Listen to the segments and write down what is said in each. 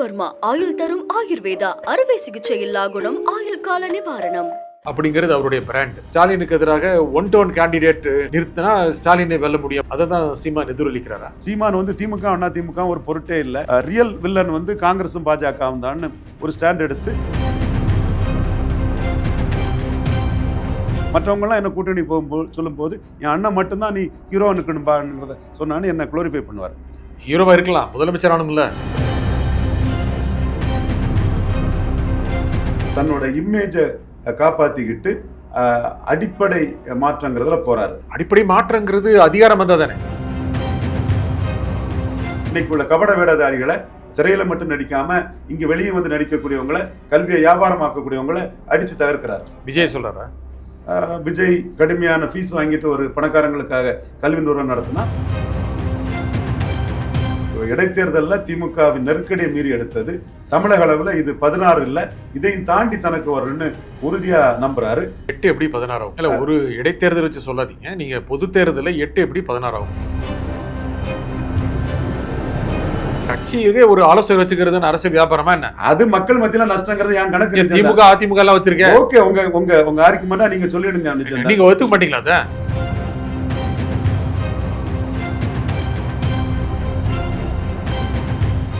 ரவிவர்மா ஆயுள் தரும் ஆயுர்வேதா அறுவை சிகிச்சை இல்லா குணம் ஆயுள் கால நிவாரணம். அப்படிங்கிறது அவருடைய பிராண்ட் ஸ்டாலினுக்கு எதிராக ஒன் டு ஒன் கேண்டிடேட் நிறுத்தினா ஸ்டாலினை வெல்ல முடியும். அதை தான் சீமான் எதிரொலிக்கிறாரா? சீமான் வந்து திமுக அண்ணா திமுக ஒரு பொருட்டே இல்லை. ரியல் வில்லன் வந்து காங்கிரஸும் பாஜகவும் தான் ஒரு ஸ்டாண்ட் எடுத்து மற்றவங்கலாம் என்ன கூட்டணி போகும்போது சொல்லும்போது என் அண்ணன் மட்டும்தான் நீ ஹீரோ நிற்கணும்பாங்கிறத சொன்னான்னு என்ன குளோரிஃபை பண்ணுவார். ஹீரோவா இருக்கலாம். முதலமைச்சர் ஆனும்ல தன்னோட இமேஜை காப்பாத்திக்கிட்டு அஹ், அடிப்படை மாற்றங்கிறதுல போறாரு. அடிப்படை மாற்றங்கிறது அதிகாரம் வந்தா தானே இன்னைக்கு உள்ள கபட வேடதாரிகளை திரையில மட்டும் நடிக்காம இங்க வெளியே வந்து நடிக்கக்கூடியவங்களை கல்வியை வியாபாரமாக்கக்கூடியவங்களை அடிச்சு தகர்க்கிறார். விஜய் சொல்றாரா? விஜய் கடுமையான ஃபீஸ் வாங்கிட்டு ஒரு பணக்காரங்களுக்காக கல்வி நிறுவனம் நடத்தினா இடைத்தேர்தலில் திமுகவின் நெருக்கடியை மீறி எடுத்தது. தமிழக அளவில் இது பதினாறு இல்லை. இதையும் தாண்டி தனக்கு வரும்னு உறுதியா நம்புறாரு. எட்டு எப்படி பதினாறாகும் இல்ல ஒரு இடைத்தேர்தல் வச்சு சொல்லாதீங்க. நீங்க பொது தேர்தலில் எட்டு எப்படி பதினாறாகும் கட்சியிலே ஒரு ஆலோசனை வச்சுக்கிறதுன்னு அரசு வியாபாரமா என்ன? அது மக்கள் மத்தியில நஷ்டங்கிறது என் கணக்கு திமுக அதிமுக எல்லாம் வச்சிருக்கேன் ஓகே உங்க உங்க உங்க ஆர்குமெண்டா நீங்க சொல்லிடுங்க நீங்க ஒத்துக்க மாட்டீங்களா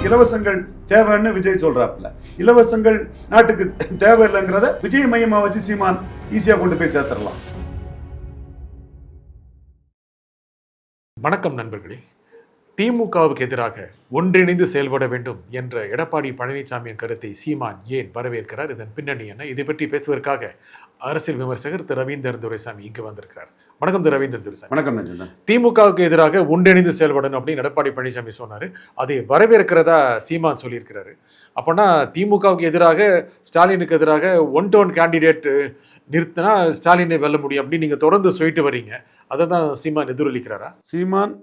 இலவசங்கள் தேவைன்னு விஜய் சொல்றாப்புல. இலவசங்கள் நாட்டுக்கு தேவை இல்லைங்கிறத விஜய் மையமா வச்சு சீமான் ஈஸியா கொண்டு போய் சேர்த்துடலாம். வணக்கம் நண்பர்களே. திமுகவுக்கு எதிராக ஒன்றிணைந்து செயல்பட வேண்டும் என்ற எடப்பாடி பழனிசாமியின் கருத்தை சீமான் ஏன் வரவேற்கிறார்? இதன் பின்னணி என்ன? இதை பற்றி பேசுவதற்காக அரசியல் விமர்சகர் திரு ரவீந்தர் துரைசாமி இங்கு வந்திருக்கிறார். வணக்கம் திரு ரவீந்தர் துரைசாமி. வணக்கம் திமுகவுக்கு எதிராக ஒன்றிணைந்து செயல்படணும் அப்படின்னு எடப்பாடி பழனிசாமி சொன்னாரு. அதை வரவேற்கிறதா சீமான் சொல்லியிருக்கிறாரு. அப்போனா திமுகவுக்கு எதிராக ஸ்டாலினுக்கு எதிராக ஒன் டு ஒன் கேண்டிடேட் நிறுத்தினா ஸ்டாலினை வெல்ல முடியும் அப்படின்னு நீங்க தொடர்ந்து சொல்லிட்டு வர்றீங்க அதை தான் சீமான் எதிரொலிக்கிறாரா? சீமான்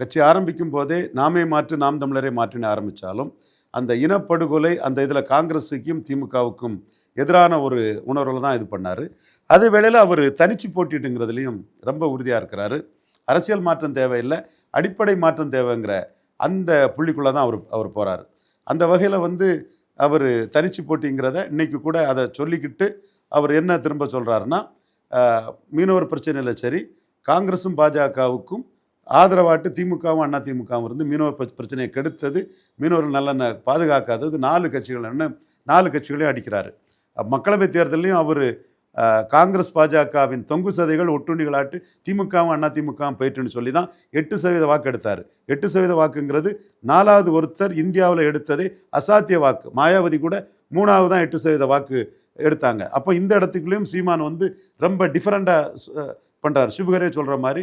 கட்சி ஆரம்பிக்கும் போதே நாமே மாற்று நாம் தமிழரை மாற்றின ஆரம்பித்தாலும் அந்த இனப்படுகொலை அந்த இதில் காங்கிரஸுக்கும் திமுகவுக்கும் எதிரான ஒரு உணர்வில் தான் இது பண்ணார். அதே வேளையில் அவர் தனிச்சு போட்டிட்டுங்கிறதுலையும் ரொம்ப உறுதியாக இருக்கிறாரு. அரசியல் மாற்றம் தேவையில்லை அடிப்படை மாற்றம் தேவைங்கிற அந்த புள்ளிக்குள்ளே தான் அவர் அவர் போகிறார் அந்த வகையில் வந்து அவர் தனிச்சு போட்டிங்கிறத இன்னைக்கு கூட அதை சொல்லிக்கிட்டு அவர் என்ன திரும்ப சொல்கிறாருன்னா மீனவர் பிரச்சனையில் சரி காங்கிரஸும் பாஜகவுக்கும் ஆதரவாட்டு திமுகவும் அண்ணா திமுகவும் இருந்து மீனவர் பிர- பிரச்சனையை கெடுத்தது. மீனவர்கள் நல்ல பாதுகாக்காதது. நாலு கட்சிகள் என்ன நாலு கட்சிகளையும் அடிக்கிறாரு. மக்களவைத் தேர்தலையும் அவர் காங்கிரஸ் பாஜகவின் தொங்கு சதைகள் ஒட்டுண்ணிகளாட்டு திமுகவும் அண்ணா திமுகவும் போயிட்டுன்னு சொல்லி தான் எட்டு சதவீத வாக்கு எடுத்தார். எட்டு சதவீத வாக்குங்கிறது நாலாவது ஒருத்தர் இந்தியாவில் எடுத்ததே அசாத்திய வாக்கு. மாயாவதி கூட மூணாவது தான் எட்டு சதவீத வாக்கு எடுத்தாங்க. அப்போ இந்த இடத்துக்குள்ளேயும் சீமான் வந்து ரொம்ப டிஃப்ரெண்ட்டாக பண்ணுறாரு சிவகரே சொல்கிற மாதிரி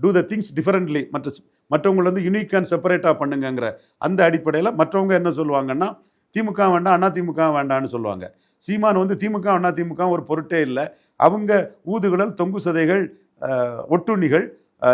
டூ த திங்ஸ் டிஃபரெண்ட்லி மற்ற மற்றவங்களை வந்து யூனிக் அண்ட் செப்பரேட்டாக பண்ணுங்கங்கிற அந்த அடிப்படையில் மற்றவங்க என்ன சொல்லுவாங்கன்னா திமுக வேண்டாம் அண்ணா திமுக வேண்டான்னு சொல்லுவாங்க. சீமான் வந்து திமுக அண்ணா திமுக ஒரு பொருட்டே இல்லை. அவங்க ஊதுகுழல் தொங்கு சதைகள் ஒட்டுண்ணிகள்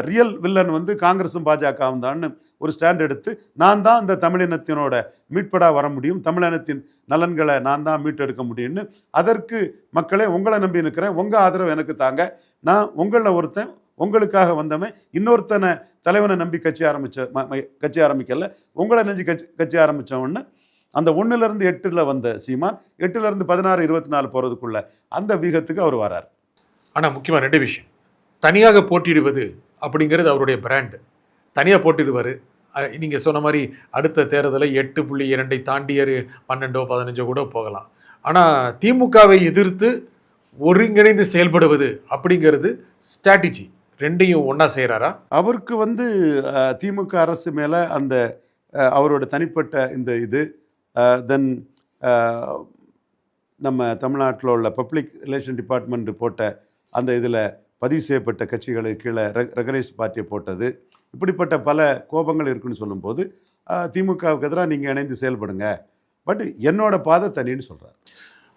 ரியல் வில்லன் வந்து காங்கிரஸும் பாஜகவும் தான் ஒரு ஸ்டாண்ட் எடுத்து நான் தான் இந்த தமிழினத்தினோட மீட்படா வர முடியும் தமிழினத்தின் நலன்களை நான் தான் மீட்டெடுக்க முடியும்னு அதற்கு மக்களே உங்களை நம்பி நிற்கிறேன் உங்கள் ஆதரவு எனக்கு தாங்க. நான் உங்களில் ஒருத்தன் உங்களுக்காக வந்தவன் இன்னொருத்தனை தலைவனை நம்பி கட்சி ஆரம்பித்த ம- ம- கட்சி ஆரம்பிக்கல. உங்களை நெஞ்சு கட்சி கட்சி ஆரம்பித்தவொன்னு அந்த ஒன்றுலேருந்து எட்டில் வந்த சீமான் எட்டுலேருந்து பதினாறு இருபத்தி நாலு போகிறதுக்குள்ள அந்த வீகத்துக்கு அவர் வரார். ஆனால் முக்கியமாக ரெண்டு விஷயம். தனியாக போட்டியிடுவது அப்படிங்கிறது அவருடைய பிராண்டு தனியாக போட்டிடுவார். நீங்கள் சொன்ன மாதிரி அடுத்த தேர்தலில் எட்டு புள்ளி இரண்டை தாண்டியரு பன்னெண்டோ பதினஞ்சோ கூட போகலாம். ஆனால் திமுகவை எதிர்த்து ஒருங்கிணைந்து செயல்படுவது அப்படிங்கிறது ஸ்ட்ராட்டஜி ரெண்டையும் ஒன்றா செய்கிறாரா அவருக்கு வந்து திமுக அரசு மேலே அந்த அவரோட தனிப்பட்ட இந்த இது தென் நம்ம தமிழ்நாட்டில் உள்ள பப்ளிக் ரிலேஷன் டிபார்ட்மெண்ட் போட்ட அந்த இதில் பதிவு செய்யப்பட்ட கட்சிகளுக்கு கீழே ரெகனைஸ் பார்ட்டியை போட்டது. இப்படிப்பட்ட பல கோபங்கள் இருக்குன்னு சொல்லும்போது திமுகவுக்கு எதிராக நீங்கள் இணைந்து செயல்படுங்க. பட் என்னோட பாதை தனின்னு சொல்கிறார்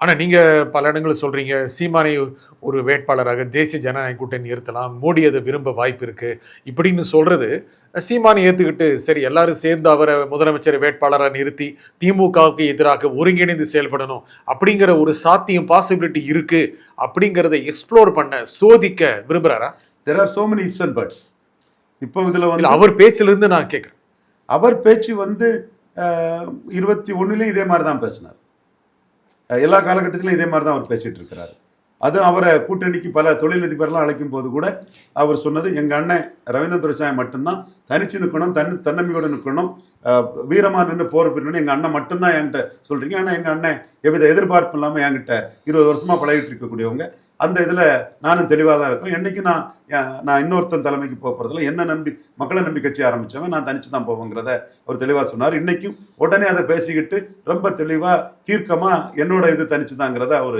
ஆனா நீங்க பல இடங்களில் சொல்றீங்க சீமானை ஒரு வேட்பாளராக தேசிய ஜனநாயக கூட்டணி நிறுத்தலாம் மோடி அதை விரும்ப வாய்ப்பு இருக்கு இப்படின்னு சொல்றது சீமானை ஏத்துக்கிட்டு சரி எல்லாரும் சேர்ந்து அவரை முதலமைச்சர் வேட்பாளராக நிறுத்தி திமுகவுக்கு எதிராக ஒருங்கிணைந்து செயல்படணும் அப்படிங்கிற ஒரு சாத்தியம் பாசிபிலிட்டி இருக்கு அப்படிங்கிறத எக்ஸ்ப்ளோர் பண்ண சோதிக்க விரும்புறாரா? There are so many ifs and buts இப்போ இதில் வந்து அவர் பேச்சிலிருந்து நான் கேட்குறேன் அவர் பேச்சு வந்து இருபத்தி ஒன்றுலேயும் இதே மாதிரி தான் பேசினார். எல்லா காலகட்டத்திலும் இதே மாதிரி தான் அவர் பேசிட்டு இருக்கிறாரு. அது அவரை கூட்டணிக்கு பல தொழிலதிபர்லாம் அழைக்கும் போது கூட அவர் சொன்னது எங்க அண்ணன் ரவீந்திர துரைசாமி மட்டும்தான். தனிச்சு நிற்கணும் தன் தன்னம்பிக்கையோட நிற்கணும் வீரமா நின்று போர் புரியணும் எங்க அண்ணன் மட்டும்தான் என்கிட்ட சொல்றீங்க. ஆனா எங்க அண்ணன் எவ்வித எதிர்பார்ப்பு இல்லாம என்கிட்ட இருபது வருஷமா பழகிட்டு இருக்கக்கூடியவங்க. அந்த இதுல நானும் தெளிவாக தான் இருக்கும் என்னைக்கு நான் நான் இன்னொருத்தன் தலைமைக்கு போக என்ன நம்பி மக்களை நம்பி கட்சி ஆரம்பிச்சவன் நான் தனிச்சு தான் போவேங்கிறத அவர் தெளிவா சொன்னார். இன்னைக்கும் உடனே அதை பேசிக்கிட்டு ரொம்ப தெளிவா தீர்க்கமா என்னோட இது தனிச்சு தாங்கிறத அவர்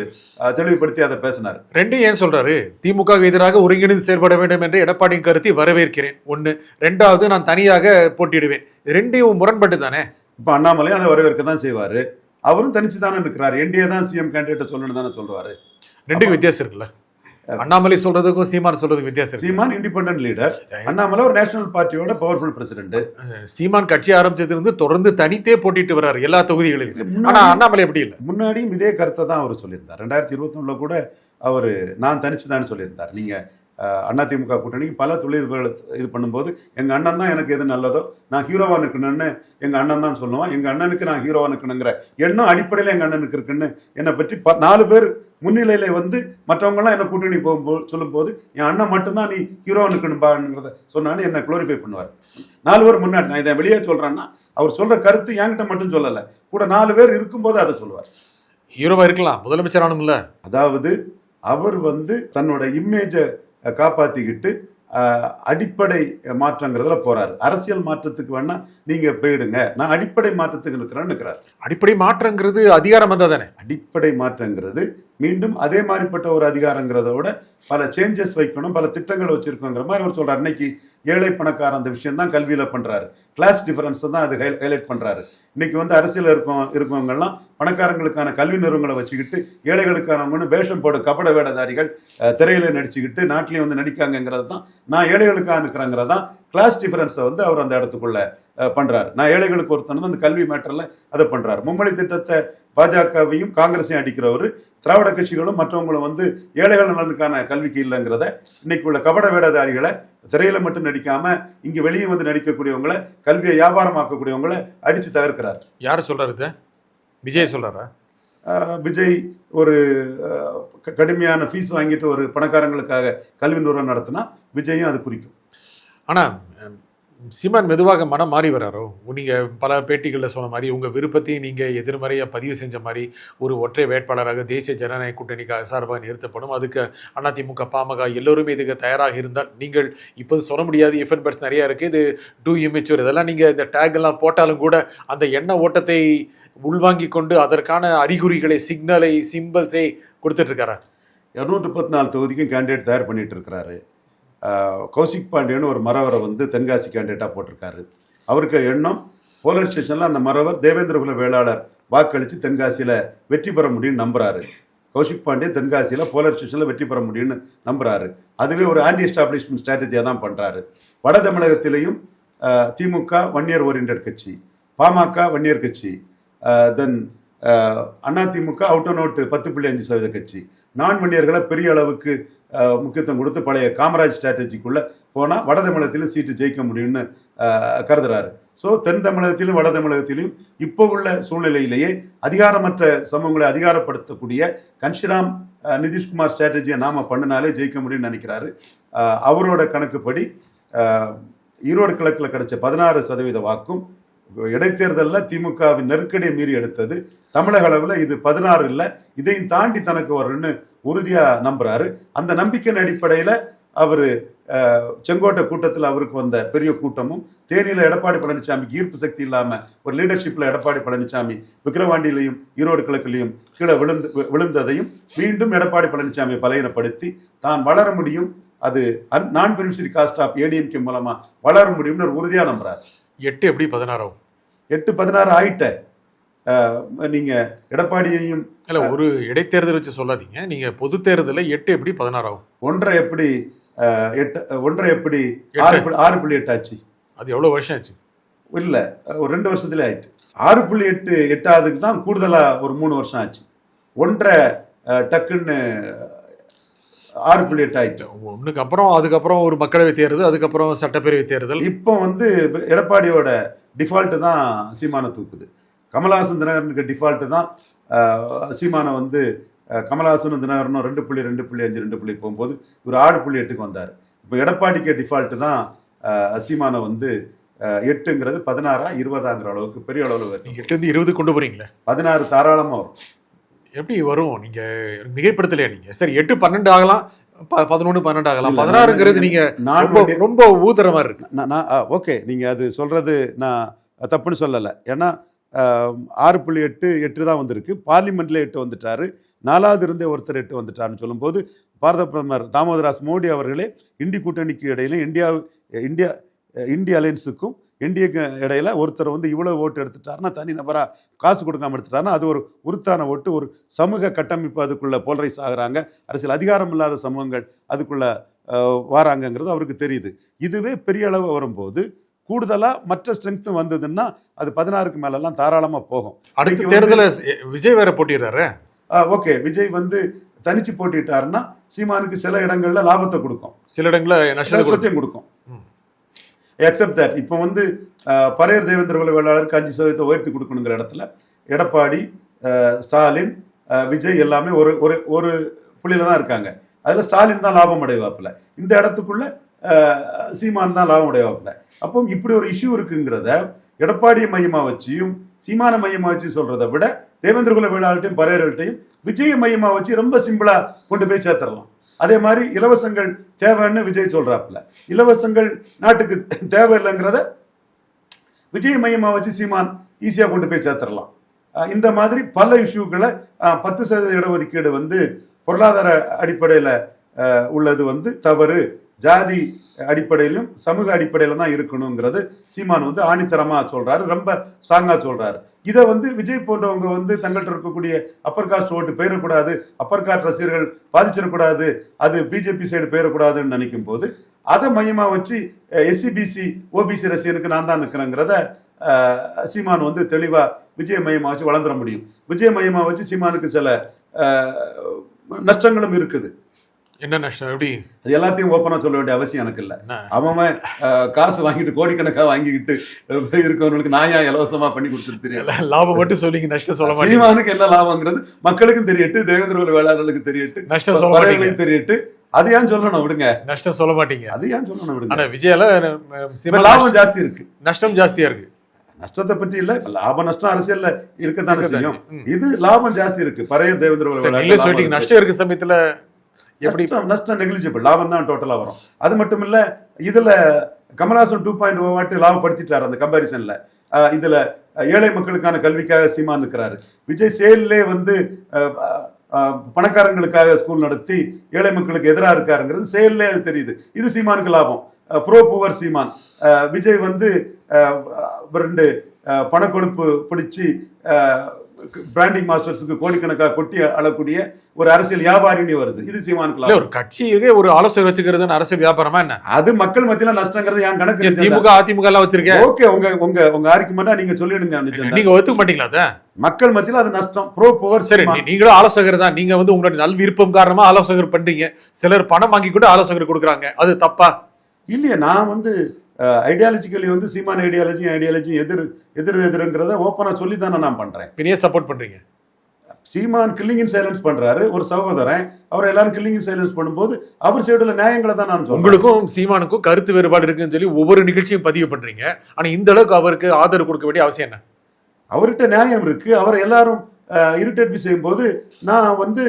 தெளிவுபடுத்தி அதை பேசினார். ரெண்டும் ஏன் சொல்றாரு? திமுக எதிராக ஒருங்கிணைந்து செயல்பட வேண்டும் என்று எடப்பாடியின் கருத்தை வரவேற்கிறேன். ஒண்ணு. ரெண்டாவது நான் தனியாக போட்டியிடுவேன். ரெண்டையும் முரண்பட்டு தானே? இப்போ அண்ணாமலை அதை வரவேற்க தான் செய்வாரு. அவரும் தனிச்சு தானே இருக்கிறார் என்டிஏ தான் சிஎம் கேண்டிடேட் சொல்லணும்னு தானே சொல்லுவாரு. ரெண்டுக்கும் வித்தியாசம் இருக்குல்ல. அண்ணாமலை சொல்றதுக்கும் சீமான் சொல்றதுக்கும் வித்தியாசம் சீமான் இண்டிபெண்டன்ட் லீடர் அண்ணாமலை ஒரு நேஷனல் பார்ட்டியோட பவர்ஃபுல் பிரசிடென்ட் சீமான் கட்சி ஆரம்பிச்சதுல இருந்து தொடர்ந்து தனித்தே போட்டிட்டு வர்றாரு எல்லா தொகுதிகளிலும். ஆனா அண்ணாமலை அப்படி இல்லை? முன்னாடியும் இதே கருத்தை தான் அவர் சொல்லியிருந்தார். ரெண்டாயிரத்தி இருபத்தொன்னுல கூட அவர் நான் தனிச்சு தான் சொல்லியிருந்தார். நீங்க அஹ், அதிமுக கூட்டணிக்கு பல தொழில்கள் இது பண்ணும்போது எங்க அண்ணன் தான் எனக்கு எது நல்லதோ நான் ஹீரோவா நிற்கணும்னு எங்க அண்ணன் தான் சொல்லுவான். எங்க அண்ணனுக்கு நான் ஹீரோவா நிற்கணுங்கிற எண்ணம் அடிப்படையில் எங்க அண்ணனுக்கு இருக்குன்னு என்னை பற்றி ப- நாலு பேர் முன்னிலையில வந்து மற்றவங்கலாம் என்ன கூட்டணி போகும்போது சொல்லும்போது என் அண்ணன் மட்டும்தான் நீ ஹீரோவா நிற்கணும்பாங்கிறத சொன்னான்னு என்னை குளோரிஃபை பண்ணுவார். நாலு பேர் முன்னாடி நான் இதை வெளியே சொல்றேன்னா அவர் சொல்ற கருத்து என்கிட்ட மட்டும் சொல்லலை. கூட நாலு பேர் இருக்கும்போது அதை சொல்லுவார். ஹீரோவா இருக்கலாம். முதலமைச்சர் ஆனும்ல அதாவது அவர் வந்து தன்னோட இமேஜை காப்பாத்திக்கிட்டு அஹ், அடிப்படை மாற்றங்கிறதுல போறாரு. அரசியல் மாற்றத்துக்கு வேணா நீங்க போயிடுங்க. நான் அடிப்படை மாற்றத்துக்கு நிற்கிறேன்னு இருக்கிறார் அடிப்படை மாற்றங்கிறது அதிகாரம் வந்தா தானே? அடிப்படை மாற்றங்கிறது மீண்டும் அதே மாதிரிப்பட்ட ஒரு அதிகாரங்கிறத விட பல சேஞ்சஸ் வைக்கணும் பல திட்டங்கள் வச்சிருக்கோங்கிற மாதிரி அவர் சொல்றாரு. இன்னைக்கு ஏழை பணக்கார அந்த விஷயம் தான் கல்வியில பண்றாரு. கிளாஸ் டிஃபரன்ஸ் தான் அது ஹைலைட் பண்றாரு. இன்னைக்கு வந்து அரசியல் இருக்கும் இருக்கவங்கெல்லாம் பணக்காரங்களுக்கான கல்வி நிறுவனங்களை வச்சுக்கிட்டு ஏழைகளுக்கானவங்கன்னு வேஷம் போட கபட வேடதாரிகள் திரையில நடிச்சுக்கிட்டு நாட்டிலேயே வந்து நடிக்காங்கிறது தான் நான் ஏழைகளுக்காக இருக்கிறேங்கிறது தான் கிளாஸ் டிஃபரன்ஸை வந்து அவர் அந்த இடத்துக்குள்ள பண்ணுறாரு பண்றாரு. நான் ஏழைகளுக்கு ஒருத்தன் வந்து அந்த கல்வி மேட்டரில் அதை பண்ணுறாரு மும்மொழி திட்டத்தை பாஜகவையும் காங்கிரஸையும் அடிக்கிறவர் திராவிட கட்சிகளும் மற்றவங்களும் வந்து ஏழைகள் நலனுக்கான கல்விக்கு இல்லைங்கிறத இன்னைக்கு உள்ள கபட வேடதாரிகளை திரையில மட்டும் நடிக்காம இங்கே வெளியே வந்து நடிக்கக்கூடியவங்களை கல்வியை வியாபாரமாக்கக்கூடியவங்களை அடிச்சு தவிர்க்கிறார் யாரு சொல்றாரு இத? விஜய் சொல்றாரா? ஆஹ் விஜய் ஒரு கடுமையான ஃபீஸ் வாங்கிட்டு ஒரு பணக்காரங்களுக்காக கல்வி நிறுவனம் நடத்தினா விஜயும் அது குறிக்கும். ஆனா அஹ், சீமான் மெதுவாக மனம் மாறி வராரோ? நீங்கள் பல பேட்டிகளில் சொன்ன மாதிரி உங்கள் விருப்பத்தையும் நீங்கள் எதிர்மறையாக பதிவு செஞ்ச மாதிரி ஒரு ஒற்றை வேட்பாளராக தேசிய ஜனநாயக கூட்டணிக்காக சார்பாக நிறுத்தப்படும். அதுக்கு அதிமுக பாமக எல்லோருமே இதுக்கு தயாராக இருந்தால் நீங்கள் இப்போது சொல்ல முடியாது. எஃப்என் பர்ஸ் நிறையா இருக்குது இது டூ இமெச்சூர் இதெல்லாம் நீங்கள் இந்த டேக் எல்லாம் போட்டாலும் கூட அந்த எண்ண ஓட்டத்தை உள்வாங்கி கொண்டு அதற்கான அறிகுறிகளை சிக்னலை சிம்பிள்ஸை கொடுத்துட்ருக்காரா இரநூற்றி முப்பத்தி நாலு தொகுதிக்கும் கேண்டிடேட் தயார் பண்ணிகிட்டு இருக்கிறாரு. கௌசிக் பாண்டியன்னு ஒரு மறவரை வந்து தென்காசி கேண்டிடேட்டாக போட்டிருக்காரு. அவருக்கு எண்ணம் போலீஸ் ஸ்டேஷனில் அந்த மறவர் தேவேந்திரகுல வேளாளர் வாக்களித்து தென்காசியில் வெற்றி பெற முடியும்னு நம்புறாரு. கௌஷிக் பாண்டே தென்காசியில் போலீஸ் ஸ்டேஷனில் வெற்றி பெற முடியும்னு நம்புறாரு. அதுவே ஒரு ஆன்டி எஸ்டாப்ளிஷ்மெண்ட் ஸ்ட்ராட்டஜியாக தான் பண்ணுறாரு வட தமிழகத்திலையும் திமுக வன்னியர் ஓரியன்ட் கட்சி பாமக வன்னியர் கட்சி தென் அதிமுக அவுட் அண்ட் அவுட் பத்து புள்ளி அஞ்சு சதவீத கட்சி நான் வன்னியர்களை பெரிய அளவுக்கு முக்கியத்துவம் கொடுத்து பழைய காமராஜ் ஸ்ட்ராட்டஜிக்குள்ள போனால் வட தமிழகத்திலும் சீட்டு ஜெயிக்க முடியும்னு கருதுறாரு. ஸோ தென் தமிழகத்திலும் வட தமிழகத்திலும் இப்போ உள்ள சூழ்நிலையிலேயே அதிகாரமற்ற சமூகங்களை அதிகாரப்படுத்தக்கூடிய கன்ஷிராம் நிதிஷ்குமார் ஸ்ட்ராட்டஜியை நாம பண்ணினாலே ஜெயிக்க முடியும்னு நினைக்கிறாரு. அவரோட கணக்குப்படி ஈரோடு கிழக்கில் கிடைச்ச பதினாறு சதவீத வாக்கும் இடைத்தேர்தலில் திமுகவின் நெருக்கடியை மீறி எடுத்தது. தமிழக அளவில் இது பதினாறு இல்லை. இதையும் தாண்டி தனக்கு வரும்னு உறுதியாக நம்புறாரு. அந்த நம்பிக்கையின் அடிப்படையில் அவர் செங்கோட்டை கூட்டத்தில் அவருக்கு வந்த பெரிய கூட்டமும் தேனியில் எடப்பாடி பழனிசாமிக்கு ஈர்ப்பு சக்தி இல்லாமல் ஒரு லீடர்ஷிப்பில் எடப்பாடி பழனிசாமி விக்கிரவாண்டியிலையும் ஈரோடு கிழக்குலையும் கீழே விழுந்து விழுந்ததையும் மீண்டும் எடப்பாடி பழனிசாமியை பலகீனப்படுத்தி தான் வளர முடியும். அது நான் பெனிஃபிஷரி காஸ்ட் ஆஃப் ஏடிஎம்கே மூலமா வளர முடியும்னு ஒரு உறுதியாக நம்புறாரு. எட்டு எப்படி பதினாறாகும் எட்டு பதினாறு ஆயிட்ட நீங்க எடப்பாடியையும் இல்ல ஒரு இடைத்தேர்தல் வச்சு சொல்லாதீங்க. நீங்க பொது தேர்தலில் எட்டு எப்படி பதினாறாகும் ஒன்றரை எப்படி எட்டு ஒன்றரை எப்படி. ஆறு ஆறு புள்ளி எட்டு ஆச்சு. அது எவ்வளவு வருஷம் ஆச்சு? இல்ல ஒரு ரெண்டு வருஷத்துல ஆயிட்டு. ஆறு புள்ளி எட்டு எட்டாவதுக்கு தான் கூடுதலா ஒரு மூணு வருஷம் ஆச்சு. ஒன்றரை டக்குன்னு ஆறு புள்ளி எட்டு ஆயிட்டு. ஒண்ணுக்கு அப்புறம் அதுக்கப்புறம் ஒரு மக்களவை தேர்தல் அதுக்கப்புறம் சட்டப்பேரவை தேர்தல். இப்போ வந்து எடப்பாடியோட டிஃபால்ட்டு தான் சீமானை தூக்குது. கமலஹாசன் தினகரனுக்கு டிஃபால்ட்டு தான் சீமானை வந்து கமலஹாசனும் தினகரனும் ரெண்டு புள்ளி ரெண்டு புள்ளி அஞ்சு ரெண்டு புள்ளி போகும்போது ஒரு ஆறு புள்ளி எட்டுக்கு வந்தார். இப்போ எடப்பாடிக்கு டிஃபால்ட்டு தான் சீமானை வந்து எட்டுங்கிறது பதினாறா இருபதாங்கிற அளவுக்கு பெரிய அளவில் வருது. எட்டு இருந்து இருபது கொண்டு போறீங்களே? பதினாறு தாராளமாக வரும். எப்படி வரும்? நீங்க மிகைப்படுத்தலையா நீங்க? சரி எட்டு பன்னெண்டு ஆகலாம். ப- பதினொன்னு பன்னெண்டு ஆகலாம். பதினாறுங்கிறது நீங்க நான் ரொம்ப ரொம்ப ஊதுற மாதிரி இருக்கு. நான் ஓகே. நீங்கள் அது சொல்கிறது நான் தப்புன்னு சொல்லலை. ஏன்னா ஆறு புள்ளி எட்டு எட்டு தான் வந்திருக்கு. பார்லிமெண்ட்ல எட்டு வந்துட்டாரு. நாலாவது இருந்தே ஒருத்தர் எட்டு வந்துட்டாருன்னு சொல்லும்போது பாரத பிரதமர் தாமோதராஸ் மோடி அவர்களே இந்தி கூட்டணிக்கு இடையில இந்தியா இந்தியா இந்திய அலையன்ஸுக்கும் இந்தியக்கு இடையில ஒருத்தர் வந்து இவ்வளவு ஓட்டு எடுத்துட்டாருன்னா தனி நபரா காசு கொடுக்காம எடுத்துட்டாருன்னா அது ஒரு உருத்தான ஓட்டு ஒரு சமூக கட்டமைப்பு அதுக்குள்ள போலரைஸ் ஆகுறாங்க. அரசியல் அதிகாரம் இல்லாத சமூகங்கள் அதுக்குள்ள வாராங்கங்கிறது அவருக்கு தெரியுது. இதுவே பெரிய அளவு வரும்போது கூடுதலா மற்ற ஸ்ட்ரென்த்தும் வந்ததுன்னா அது பதினாறுக்கு மேலெல்லாம் தாராளமா போகும். அடுத்த இன்னைக்கு வந்து- தேர்தல விஜய் வேற போட்டிடுறாரு? ஓகே. விஜய் வந்து தனிச்சு போட்டிட்டாருன்னா சீமானுக்கு சில இடங்கள்ல லாபத்தை கொடுக்கும். சில இடங்கள்ல நஷ்டத்தையும் கொடுக்கும். எக்ஸப்ட் தட் இப்போ வந்து அஹ், பரையர் தேவேந்திர குல வேளாளருக்கு அஞ்சு சதவீதத்தை உயர்த்தி கொடுக்கணுங்கிற இடத்துல எடப்பாடி ஸ்டாலின் விஜய் எல்லாமே ஒரு ஒரு ஒரு புள்ளியில தான் இருக்காங்க. அதில் ஸ்டாலின் தான் லாபம் அடைவாப்புல. இந்த இடத்துக்குள்ள சீமான் தான் லாபம் அடைவாப்புல. அப்போ இப்படி ஒரு இஷ்யூ இருக்குங்கிறத எடப்பாடியை மையமாக வச்சியும் சீமான மையமாக வச்சு சொல்றதை விட தேவேந்திர குல வேளாளர்கிட்டையும் பரையர்கள்ட்டையும் விஜய மையமாக வச்சு ரொம்ப சிம்பிளாக கொண்டு போய் சேர்த்துடலாம் அதே மாதிரி இலவசங்கள் தேவைன்னு விஜய் சொல்றாப்புல. இலவசங்கள் நாட்டுக்கு தேவையில்லைங்கிறத விஜய் மையமா வச்சு சீமான் ஈஸியா கொண்டு போய் சேர்த்துடலாம். இந்த மாதிரி பல இஷ்யூக்களை பத்து சதவீத இடஒதுக்கீடு வந்து பொருளாதார அடிப்படையில் உள்ளது வந்து தவறு. ஜாதி அடிப்படையிலும் சமூக அடிப்படையில தான் இருக்கணுங்கிறது சீமான் வந்து ஆணித்தரமா சொல்றாரு ரொம்ப ஸ்ட்ராங்கா சொல்றாரு. இதை வந்து விஜய் போன்றவங்க வந்து தங்கள்கிட்ட இருக்கக்கூடிய அப்பர் காஸ்ட் ஓட்டு பெயரக்கூடாது அப்பர் காஸ்ட் ரசிகர்கள் பாதிச்சிடக்கூடாது அது பிஜேபி சைடு போயிடக்கூடாதுன்னு நினைக்கும் போது அதை மையமா வச்சு எஸ்சிபிசி ஓபிசி ரசிகனுக்கு நான் தான் நிற்கிறேங்கிறத சீமான் வந்து தெளிவா விஜய மையமா வச்சு வளர்ந்துட முடியும். விஜய மையமா வச்சு சீமானுக்கு சில நஷ்டங்களும் இருக்குது. என்ன நஷ்டம்? எப்படி? அது எல்லாத்தையும் ஓப்பனா சொல்ல வேண்டிய அவசியம் எனக்கு இல்லை? அவன் காசு வாங்கிட்டு கோடிக்கணக்கா வாங்கிக்கிட்டு அஹ், இருக்கவங்களுக்கு நான் ஏன் இலவசமா பண்ணி தெரியல லாபம் மட்டும் சொல்லிங்க நஷ்டம் சொல்ல மாட்டீங்க. சீமானுக்கு என்ன லாபங்கிறது மக்களுக்கும் தெரியட்டு தேவேந்திர வேளாளர்களுக்கு தெரியட்டு நஷ்டம் சொல்ல தெரியட்டு. அது ஏன் சொல்லணும் விடுங்க. நஷ்டம் சொல்ல மாட்டீங்க. அது ஏன் சொல்லணும் விடுங்க. ஆனா விஜயால லாபம் ஜாஸ்தி இருக்கு. நஷ்டம் ஜாஸ்தியா இருக்கு. நஷ்டத்தை பற்றி இல்ல லாப நஷ்டம் அரசியல்ல இருக்கத்தானே. செய்யும். இது லாபம் ஜாஸ்தி இருக்கு. பறையர் தேவேந்திர. நஷ்டம் இருக்க சமயத்துல எப்படி நஷ்டம் நெகிழிஜிபிள் லாபம் தான் டோட்டலாக வரும். அது மட்டும் இல்லை இதில் கமல்ஹாசன் டூ பாயிண்ட் ஓ வாட்டு லாபப்படுத்திட்டார் அந்த கம்பாரிசனில் இதில் ஏழை மக்களுக்கான கல்விக்காக சீமான் இருக்கிறாரு விஜய் சேல்லே வந்து பணக்காரங்களுக்காக ஸ்கூல் நடத்தி ஏழை மக்களுக்கு எதிராக இருக்காருங்கிறது சேல்லே அது தெரியுது. இது சீமானுக்கு லாபம். ப்ரோ புவர் சீமான். விஜய் வந்து ரெண்டு பணக்கொழுப்பு பிடிச்சி பிராண்டிங் மாஸ்டர்ஸுக்கு கோடிக்கணக்காக கொட்டி அழக்கூடிய ஒரு அரசியல் வியாபாரினி வருது. இது சீமானுக்கு ஒரு கட்சியே ஒரு ஆலோசனை வச்சுக்கிறது அரசியல் வியாபாரமா என்ன? அது மக்கள் மத்தியில நஷ்டங்கிறது என் கணக்கு திமுக அதிமுக எல்லாம் வச்சிருக்கேன் ஓகே உங்க உங்க உங்க ஆர்குமெண்டா நீங்க சொல்லிடுங்க நீங்க ஒத்துக்க மாட்டீங்களா மக்கள் மத்தியில அது நஷ்டம். ப்ரோ புவர் சரி நீங்களும் ஆலோசகர் தான். நீங்க வந்து உங்களோட நல் விருப்பம் காரணமா ஆலோசகர் பண்றீங்க. சிலர் பணம் வாங்கி கூட ஆலோசகர் கொடுக்குறாங்க. அது தப்பா? இல்லையே நான் வந்து ஐடியாலஜிக்கலி வந்து சீமான ஐடியாலஜி ஐடியாலஜி எதிர் எதிர் எதிர்ங்கிறத ஓப்பனா சொல்லி தானே நான் பண்றேன். பின்னே சப்போர்ட் பண்றீங்க. சீமான் கில்லிங் இன் சைலன்ஸ் பண்றாரு ஒரு சகோதரன் அவர் எல்லாரும் கில்லிங் இன் சைலன்ஸ் பண்ணும்போது அவர் சைடுல நியாயங்களை தான் நான் உங்களுக்கும் சீமானுக்கும் கருத்து வேறுபாடு இருக்குன்னு சொல்லி ஒவ்வொரு நிகழ்ச்சியும் பதிவு பண்றீங்க. ஆனா இந்த அளவுக்கு அவருக்கு ஆதரவு கொடுக்க வேண்டிய அவசியம் என்ன? அவர்கிட்ட நியாயம் இருக்கு. அவரை எல்லாரும் இரிட்டேட் செய்யும் போது நான் வந்து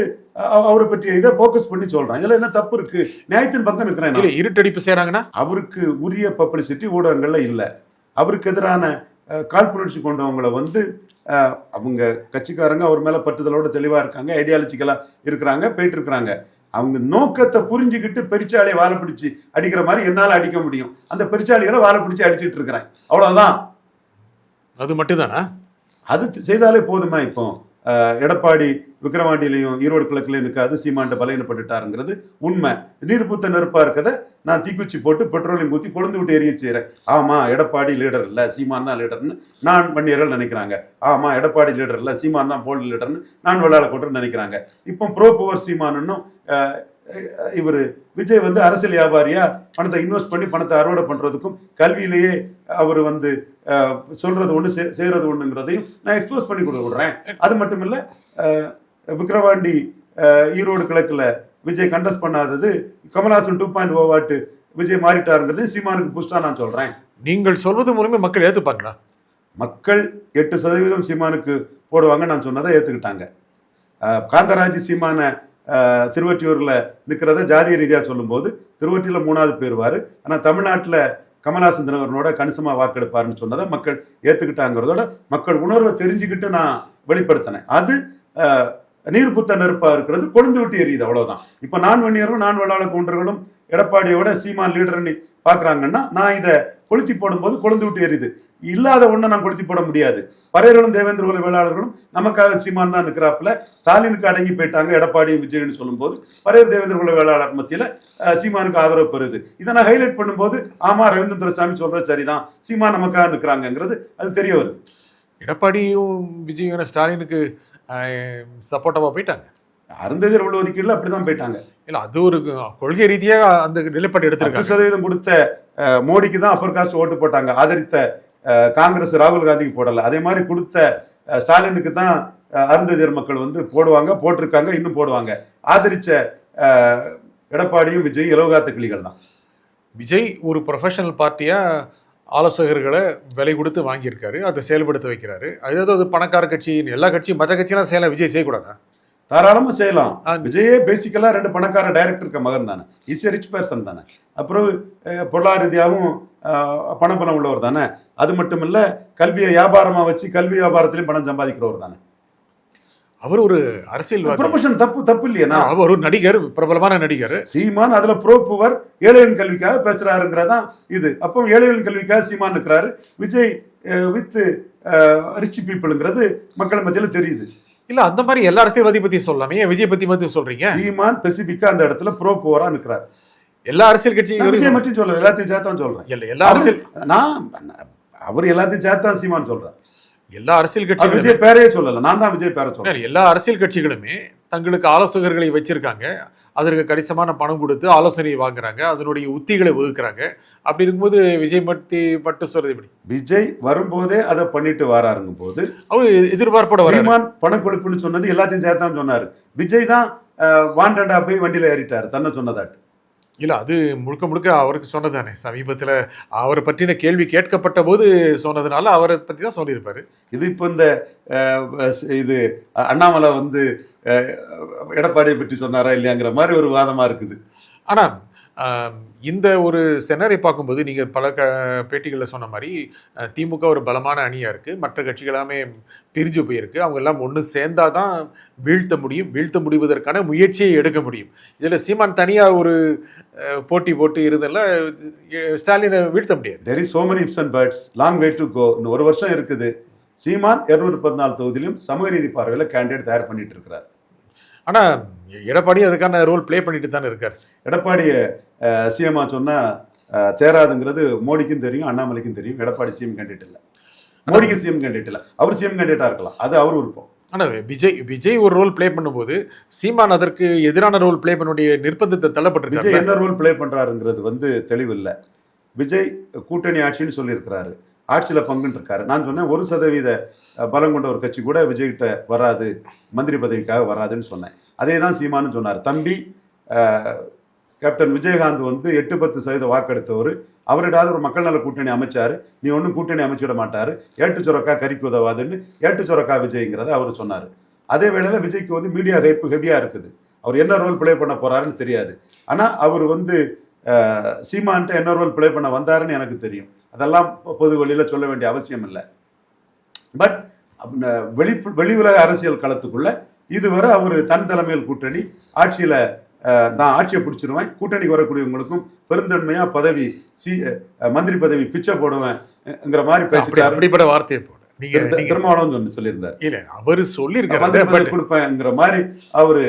அவரை பற்றிய இதை ஃபோக்கஸ் பண்ணி சொல்றேன். இதுல என்ன தப்பு இருக்கு? நியாயத்தின் பக்கம் இருக்கிறேன் இருட்டடிப்பு செய்யறாங்கன்னா அவருக்கு உரிய பப்ளிசிட்டி ஊடகங்கள்ல இல்லை. அவருக்கு எதிரான காழ்ப்புணர்ச்சி கொண்டவங்களை வந்து அவங்க கட்சிக்காரங்க அவர் மேல பற்றுதலோட தெளிவா இருக்காங்க ஐடியாலஜிக்கலா இருக்கிறாங்க போயிட்டு இருக்கிறாங்க அவங்க நோக்கத்தை புரிஞ்சுக்கிட்டு பெருச்சாலியை வாழை பிடிச்சு அடிக்கிற மாதிரி என்னால அடிக்க முடியும். அந்த பெருச்சாலிகளை வாழை பிடிச்சு அடிச்சிட்டு இருக்கிறேன் அவ்வளவுதான். அது மட்டும்தானா? அது செய்தாலே போதுமா இப்போ? எடப்பாடி விக்கிரவாண்டியிலையும் ஈரோடு கிழக்குலையும் இருக்காது சீமான்ட்ட பலையினப்பட்டுட்டாருங்கிறது உண்மை. நீர் பூத்த நெருப்பா இருக்கதை நான் தீக்குச்சி போட்டு பெட்ரோலியம் ஊற்றி கொழுந்து விட்டு எரிய செய்கிறேன் ஆமா எடப்பாடி லீடர் இல்லை சீமான் தான் லீடர்னு நான் பண்ணியர்கள் நினைக்கிறாங்க. ஆமா எடப்பாடி லீடர் இல்லை சீமான் தான் போல்டு லீடர்னு நான் விளையாட கொண்டு நினைக்கிறாங்க. இப்போ ப்ரோ புவர் சீமானுன்னும் இவர் விஜய் வந்து அரசியல் வியாபாரியா? பணத்தை இன்வெஸ்ட் பண்ணி பணத்தை அறுவடை பண்றதுக்கும் கல்வியிலேயே அவர் வந்து சொல்றது ஒண்ணு செய்- செய்யறது ஒண்ணுங்கிறதையும் நான் எக்ஸ்போஸ் பண்ணி கொடுக்க விடுறேன். அது மட்டும் இல்ல அஹ், ஈரோடு கிழக்குல விஜய் கண்டஸ்ட் பண்ணாதது கமல்ஹாசன் டூ பாயிண்ட் ஓ வாட்டு விஜய் மாறிட்டாருங்கிறது சீமானுக்கு புஷ்டா நான் சொல்றேன். நீங்கள் சொல்வது மூலமே மக்கள் ஏத்துப்பாங்களா? மக்கள் எட்டு சதவீதம் சீமானுக்கு போடுவாங்க நான் சொன்னதை ஏத்துக்கிட்டாங்க. அஹ், காந்தராஜ் சீமான திருவற்றியூரில் நிற்கிறத ஜாதிய ரீதியாக சொல்லும்போது திருவற்றியில் மூணாவது போயிடுவார் ஆனால் தமிழ்நாட்டில் கமலாசந்தன் அவர்களோட கணிசமாக வாக்கெடுப்பாருன்னு சொன்னதை மக்கள் ஏற்றுக்கிட்டாங்கிறதோட மக்கள் உணர்வை தெரிஞ்சுக்கிட்டு நான் வெளிப்படுத்தினேன். அது நீர் புத்த நெருப்பாக இருக்கிறது கொழுந்து விட்டு எரியுது அவ்வளோதான் இப்போ நான் வன்னியரும் நான் வெள்ளாள கூண்டர்களும் எடப்பாடியோட சீமான் லீடர்னு பார்க்குறாங்கன்னா நான் இதை கொளுத்தி போடும்போது கொழுந்து விட்டு எரியுது இல்லாத ஒண்ணை நான் கொளுத்தி போட முடியாது. பறையர்களும் தேவேந்திர குல வேளாளர்களும் நமக்காக சீமான் தான் நிற்கிறாப்புல. ஸ்டாலினுக்கு அடங்கி போயிட்டாங்க எடப்பாடியும் விஜயன்னு சொல்லும்போது. பறையர் தேவேந்திர குல வேளாளர் மத்தியில சீமானுக்கு ஆதரவு பெறுது. இதை நான் ஹைலைட் பண்ணும்போது ஆமா ரவீந்திர துரைசாமி சொல்றது சரிதான். சீமான் நமக்காக நிற்கிறாங்கங்கிறது அது தெரிய வருது. எடப்பாடியும் விஜயும் ஸ்டாலினுக்கு சப்போர்ட்டாவா போயிட்டாங்க. அருந்ததியர் உள்ள ஒதுக்கீடுல அப்படிதான் போயிட்டாங்க. இல்ல அது ஒரு கொள்கை ரீதியாக அந்த நிலைப்பாடு எடுத்திருக்காங்க. சதவீதம் கொடுத்த மோடிக்கு தான் அப்பர் காஸ்ட் ஓட்டு போட்டாங்க. ஆதரித்த காங்கிரஸ் ராகுல் காந்திக்கு போடலை. அதே மாதிரி கொடுத்த ஸ்டாலினுக்கு தான் அருந்ததியர் மக்கள் வந்து போடுவாங்க போட்டிருக்காங்க இன்னும் போடுவாங்க. ஆதரிச்ச எடப்பாடியும் விஜய் இலவகாத்த கிளிகள் தான். விஜய் ஒரு ப்ரொஃபஷனல் பார்ட்டியா ஆலோசகர்களை விலை கொடுத்து வாங்கியிருக்காரு அதை செயல்படுத்த வைக்கிறாரு. அதாவது அது பணக்கார கட்சி எல்லா கட்சியும் மற்ற கட்சியெல்லாம் செய்யலாம் விஜய் செய்யக்கூடாதா? தாராளமா செய்யலாம். விஜயே பேசிக்கலா ரெண்டு பணக்கார டைரக்டருக்கு மகன் தானே. இஸ் ரிச் பர்சன் தானே. அப்புறம் பொருளாதார ரீதியாகவும் பணபலம் உள்ளவர் தானே. அது மட்டும் இல்ல கல்வியை வியாபாரமா வச்சு கல்வி வியாபாரத்திலையும் பணம் சம்பாதிக்கிறவர் தானே. அவர் ஒரு அரசியல்வாதி. ப்ரொஃபஷன் தப்பு தப்பு இல்லையா அவர் ஒரு நடிகர் பிரபலமான நடிகர். சீமான் அதுல புவர் ஏழைகளின் கல்விக்காக பேசுறாருங்கிறதான் இது. அப்போ ஏழைகளின் கல்விக்காக சீமான் இருக்கிறாரு விஜய் வித் ரிச் பீப்புளுங்கிறது மக்கள் மத்தியில தெரியுது. இல்ல அந்த மாதிரி எல்லா அரசியல்வாதி பத்தி சொல்லலாமே. ஏன் விஜய் பத்தி மட்டும் சொல்றீங்க? சீமான் பெசிபிக்கா அந்த இடத்துல ப்ரோ புவரா நிக்கிறாரு. எல்லா அரசியல் நான் விஜய் கட்சியும் மட்டும் சொல்ல எல்லாத்தையும் சேர்த்தான் சொல்றேன். இல்ல எல்லா அரசியல் நான் அவர் எல்லாத்தையும் சேர்த்தான் சீமான் சொல்றேன் எல்லா அரசியல் கட்சிகளுமே விஜய் பேரையே சொல்லல நான் தான் விஜய் பேரை சொல்றேன் எல்லா அரசியல் கட்சிகளுமே தங்களுக்கு ஆலோசகர்களை வச்சிருக்காங்க. அதற்கு கணிசமான பணம் கொடுத்து ஆலோசனை வாங்குறாங்க. அதனுடைய உத்திகளை வகுக்கிறாங்க. அப்படி இருக்கும்போது விஜய் மட்டி மட்டும் சொல்றது எப்படி? விஜய் வரும்போதே அதை பண்ணிட்டு வராருங்கும் போது அவர் எதிர்பார்ப்போட வர சீமான் பணக்கொழுப்புன்னு சொன்னது எல்லாத்தையும் சேர்த்தான் சொன்னாரு. விஜய் தான் வாண்டடா போய் வண்டியில ஏறிட்டாரு. தன்னை சொன்னதாட்டு. இல்ல அது முழுக்க முழுக்க அவருக்கு சொன்னதானே சமீபத்துல அவரை பற்றின கேள்வி கேட்கப்பட்ட போது சொன்னதுனால அவரை பத்தி தான் சொல்லியிருப்பாரு. இது இப்போ இந்த இது அண்ணாமலை வந்து எடப்பாடியை பற்றி சொன்னாரா இல்லையாங்கிற மாதிரி ஒரு வாதமா இருக்குது. ஆனா ஆம், இந்த ஒரு செனரை பார்க்கும்போது நீங்க பல க பேட்டிகளில் சொன்ன மாதிரி திமுக ஒரு பலமான அணியா இருக்கு. மற்ற கட்சிகள் எல்லாமே பிரிஞ்சு போயிருக்கு. அவங்க எல்லாம் ஒன்று சேர்ந்தாதான் வீழ்த்த முடியும். வீழ்த்த முடிவதற்கான முயற்சியை எடுக்க முடியும். இதுல சீமான் தனியா ஒரு போட்டி போட்டு இருந்தல ஸ்டாலினை வீழ்த்த முடியாது. There is so many ifs and buts long way to go இன்னும் ஒரு வருஷம் இருக்குது. சீமான் இருநூறு பதினாலு தொகுதியிலும் சமூக நீதி பார்வையில் கேண்டிடேட் தயார் பண்ணிட்டு இருக்கிறார். ஆனா எடப்பாடி அதுக்கான ரோல் ப்ளே பண்ணிட்டு தானே இருக்கார். எடப்பாடியை சிஎம்மா சொன்னா தேராதுங்கிறது மோடிக்கும் தெரியும் அண்ணாமலைக்கும் தெரியும். எடப்பாடி சிஎம் கேண்டிடேட் இல்லை. மோடிக்கு சிஎம் கேண்டிடேட் இல்லை. அவர் சிஎம் கேண்டிடேட்டா இருக்கலாம். அது அவர் விருப்பம். ஆனா விஜய் விஜய் ஒரு ரோல் ப்ளே பண்ணும்போது சீமான் அதற்கு எதிரான ரோல் ப்ளே பண்ணுடைய நிர்பந்தத்தை விஜய் தள்ளப்பட்டிருக்காரு என்ன ரோல் ப்ளே பண்றாருங்கிறது வந்து தெளிவில்லை. விஜய் கூட்டணி ஆட்சின்னு சொல்லியிருக்கிறாரு. ஆட்சியில பங்குன்னு இருக்காரு நான் சொன்னேன் ஒரு சதவீத பலம் கொண்ட ஒரு கட்சி கூட விஜய்கிட்ட வராது மந்திரி பதவிக்காக வராதுன்னு சொன்னேன். அதே தான் சீமான்னு சொன்னார். தம்பி கேப்டன் விஜயகாந்த் வந்து எட்டு பத்து சதவீத வாக்கெடுத்தவர். அவரிடாவது ஒரு மக்கள் நல கூட்டணி அமைச்சாரு. நீ ஒன்றும் கூட்டணி அமைச்சிட மாட்டார். ஏட்டு சுரக்கா கறிக்கு உதவாதுன்னு ஏட்டு சுரக்கா விஜய்ங்கிறத அவர் சொன்னார். அதே வேளையில் விஜய்க்கு வந்து மீடியா ஹைப்பு ஹெவியாக இருக்குது. அவர் என்ன ரோல் பிளே பண்ண போறாருன்னு தெரியாது. ஆனால் அவர் வந்து சீமான்ட்ட என்ன ரோல் ப்ளே பண்ண வந்தாருன்னு எனக்கு தெரியும். அதெல்லாம் பொது வழியில் சொல்ல வேண்டிய அவசியம் இல்லை. பட் வெளி வெளி உலக அரசியல் களத்துக்குள்ள இதுவரை அவர் தன் தலைமையில் கூட்டணி ஆட்சியில நான் ஆட்சியை பிடிச்சிருவேன். கூட்டணிக்கு வரக்கூடியவங்களுக்கும் பெருந்தன்மையா பதவி சி மந்திரி பதவி பிச்சை போடுவேன்ங்கிற மாதிரி பேசிட்டாரு. அப்படிப்பட்ட வார்த்தையை போட. திருமாவளவன் சொல்லி சொல்லியிருந்தார். இல்ல அவரு சொல்லியிருக்காரு. மந்திரி பதவி but கொடுப்பேங்கிற மாதிரி அவரு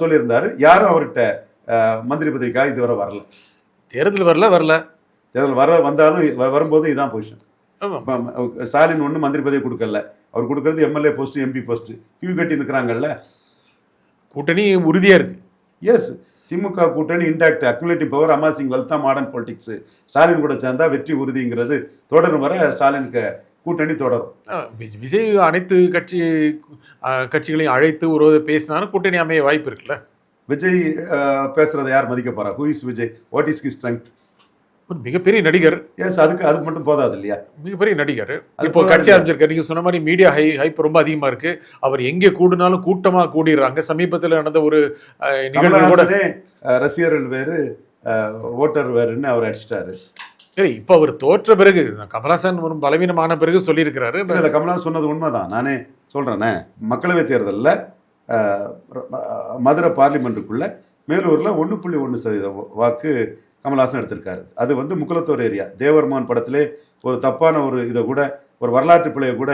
சொல்லியிருந்தாரு. யாரும் அவர்கிட்ட மந்திரி பதவிக்காக இதுவரை வரல. தேர்தல் வரல வரல. தேர்தல் வர வந்தாலும் வரும்போது இதான் பொசிஷன் ஸ்டாலின் ஒன்றும் மந்திரி பதவி கொடுக்கல. அவர் கொடுக்கறது MLA post MP post queue கட்டி நிற்கிறாங்கல்ல கூட்டணி உறுதியா இருக்கு. எஸ் திமுக கூட்டணி intact accumulative power amazing wealth modern politics Stalin கூட சேர்ந்தா வெற்றி உறுதிங்கிறது தொடரும் வர ஸ்டாலினுக்கு கூட்டணி தொடரும். விஜய் அனைத்து கட்சி கட்சிகளையும் அழைத்து ஒரு பேசினாலும் கூட்டணி அமைய வாய்ப்பு இருக்குல்ல? விஜய் பேசுறதை யார் மதிக்க போறா? Who is Vijay what is he strength மிகப்பெரிய நடிகர். எஸ் அதுக்கு அதுக்கு மட்டும் போதாது இல்லையா? மிகப்பெரிய நடிகர். இப்போ கட்சி? ஆரம்பிச்சிருக்காரு நீங்க சொன்ன மாதிரி மீடியா ஹை ஹைப் ரொம்ப அதிகமா இருக்கு. அவர் எங்கே கூடினாலும் கூட்டமா கூடிடுறாங்க. சமீபத்தில் நடந்த ஒரு நிகழ்வு கூட ரசிகர்கள் வேறு ஓட்டர் வேறுன்னு அவர் அடிச்சிட்டாரு. சரி இப்போ அவர் தோற்ற பிறகு கமலாசன் ஒரு பலவீனமான பிறகு சொல்லியிருக்கிறாரு. இல்ல கமலஹாசன் சொன்னது உண்மைதான். நானே சொல்றேனே. மக்களவை தேர்தலில் மதுரை பார்லிமெண்ட்டுக்குள்ள மேலூர்ல ஒன்று புள்ளி ஒன்று சதவீத வாக்கு கமலஹாசன் எடுத்திருக்காரு. அது வந்து முக்குலத்தோர் ஏரியா. தேவர்மான் படத்திலே ஒரு தப்பான ஒரு இதை கூட ஒரு வரலாற்று பிழையை கூட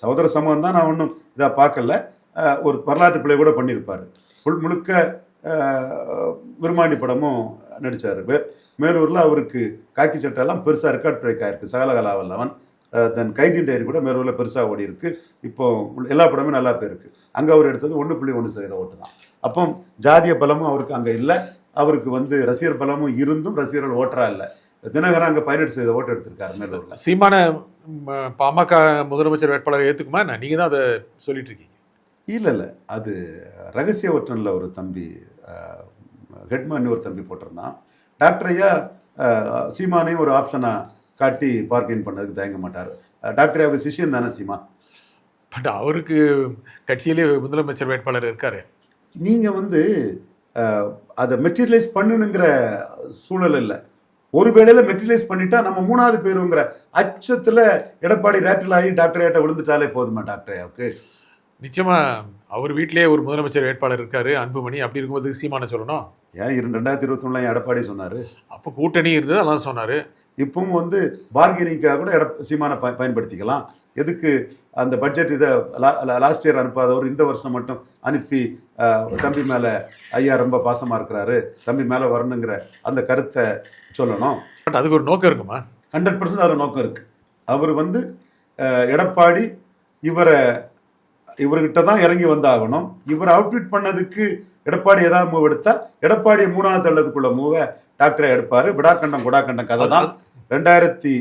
சகோதர சமூகம் தான் நான் ஒன்றும் இதாக பார்க்கல. ஒரு வரலாற்று பிழை கூட பண்ணியிருப்பார். முழு முழுக்க அஹ், விருமாண்டி படமும் நடித்தார் மேலூரில் அவருக்கு காக்கி சட்டெல்லாம் பெருசாக ரெக்கார்ட் பிரேக் ஆயிருக்கு. சகலகலா வல்லவன் தென் கைதி டைரி கூட மேலூரில் பெருசாக ஓடி இருக்கு இப்போ எல்லா படமும் நல்லா போயிருக்கு. அங்கே அவர் எடுத்தது ஒன்று புள்ளி ஒன்று சதவீத ஓட்டு தான். அப்போ ஜாதிய பலமும் அவருக்கு அங்கே இல்லை. அவருக்கு வந்து ரசிகர் பலமும் இருந்தும் ரசிகர்கள் ஓட்டரா இல்லை. தினகரன் அங்கே பதினெட்டு சதவீத ஓட்டு எடுத்திருக்காரு மேலூரில். சீமான பாமக முதலமைச்சர் வேட்பாளர் ஏத்துக்குமா என்ன? நீங்க தான் அதை சொல்லிட்டு இருக்கீங்க. இல்லை இல்லை. அது ரகசிய ஒற்றனில் ஒரு தம்பி ஹெட்மேன் ஒரு தம்பி போட்டிருந்தான். டாக்டர் ஐயா சீமானையும் ஒரு ஆப்ஷனாக காட்டி பார்க்கிங் பண்ணதுக்கு தயங்க மாட்டார். டாக்டர் ஐயாவுக்கு சிஷ்யன் தானே சீமா? பட் அவருக்கு கட்சியிலே முதலமைச்சர் வேட்பாளர் இருக்காரு. நீங்கள் வந்து அதை மெட்டீரியலைஸ் பண்ணணுங்கிற சூழல் இல்லை. ஒரு வேளையில மெட்டீரியலைஸ் பண்ணிட்டா நம்ம மூணாவது பேருங்கிற அச்சத்தில் எடப்பாடி ரேட்டில் ஆகி டாக்டர் ஐயாட்ட விழுந்துட்டாலே போதுமா டாக்டர் ஐயாவுக்கு நிச்சயமா அவர் வீட்டிலேயே ஒரு முதலமைச்சர் வேட்பாளர் இருக்காரு அன்புமணி. அப்படி இருக்கும்போது சீமான சொல்லணும். ஏன் இரு ரெண்டாயிரத்தி இருபத்தொன்னுல எடப்பாடி சொன்னார்? அப்போ கூட்டணி இருந்தது அதான் சொன்னாரு. இப்பவும் வந்து பார்கெனிங்காக கூட எட சீமானை பயன்படுத்திக்கலாம். எதுக்கு அந்த பட்ஜெட் இதை லாஸ்ட் இயர் அனுப்பாதவர் இந்த வருஷம் மட்டும் அனுப்பி தம்பி மேலே ஐயா ரொம்ப பாசமாக இருக்கிறாரு தம்பி மேலே வரணுங்கிற அந்த கருத்தை சொல்லணும். பட் அதுக்கு ஒரு நோக்கம் இருக்குமா? ஹண்ட்ரட் பர்சன்ட் அதில் நோக்கம் இருக்கு. அவர் வந்து எடப்பாடி இவரை இவர்கிட்ட தான் இறங்கி வந்தாகணும். இவர் அவுட்ஃபிட் பண்ணதுக்கு எடப்பாடி ஏதாவது மூவ் எடுத்தா எடப்பாடி மூணாவது தள்ளதுக்குள்ள மூவை டாக்டரை எடுப்பாரு. விடாக்கண்டம் குடாக்கண்டம் கதை தான். ரெண்டாயிரத்தி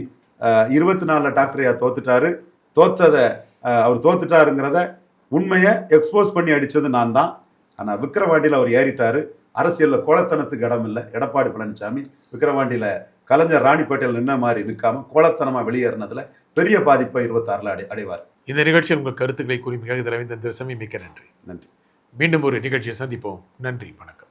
இருபத்தி நாலில் டாக்டர் ஐயா தோத்துட்டாரு. தோத்ததை அஹ், அவர் தோத்துட்டாருங்கிறத உண்மையை எக்ஸ்போஸ் பண்ணி அடிச்சது நான் தான். ஆனால் விக்கிரவாண்டியில் அவர் ஏறிட்டாரு. அரசியலில் கோலத்தனத்துக்கு இடம் இல்லை எடப்பாடி பழனிசாமி விக்கிரவாண்டியில் கலைஞர் ராணிப்பேட்டையில் நின்ன மாதிரி நிற்காம கோலத்தனமாக வெளியேறினதுல பெரிய பாதிப்பை இருபத்தாறில் அடை அடைவார். இந்த நிகழ்ச்சியில் உங்கள் கருத்துக்களை கூறி மிக ரவீந்திரன் திருசமி மிக்க நன்றி. நன்றி. மீண்டும் ஒரு நிகழ்ச்சியை சந்திப்போம். நன்றி வணக்கம்.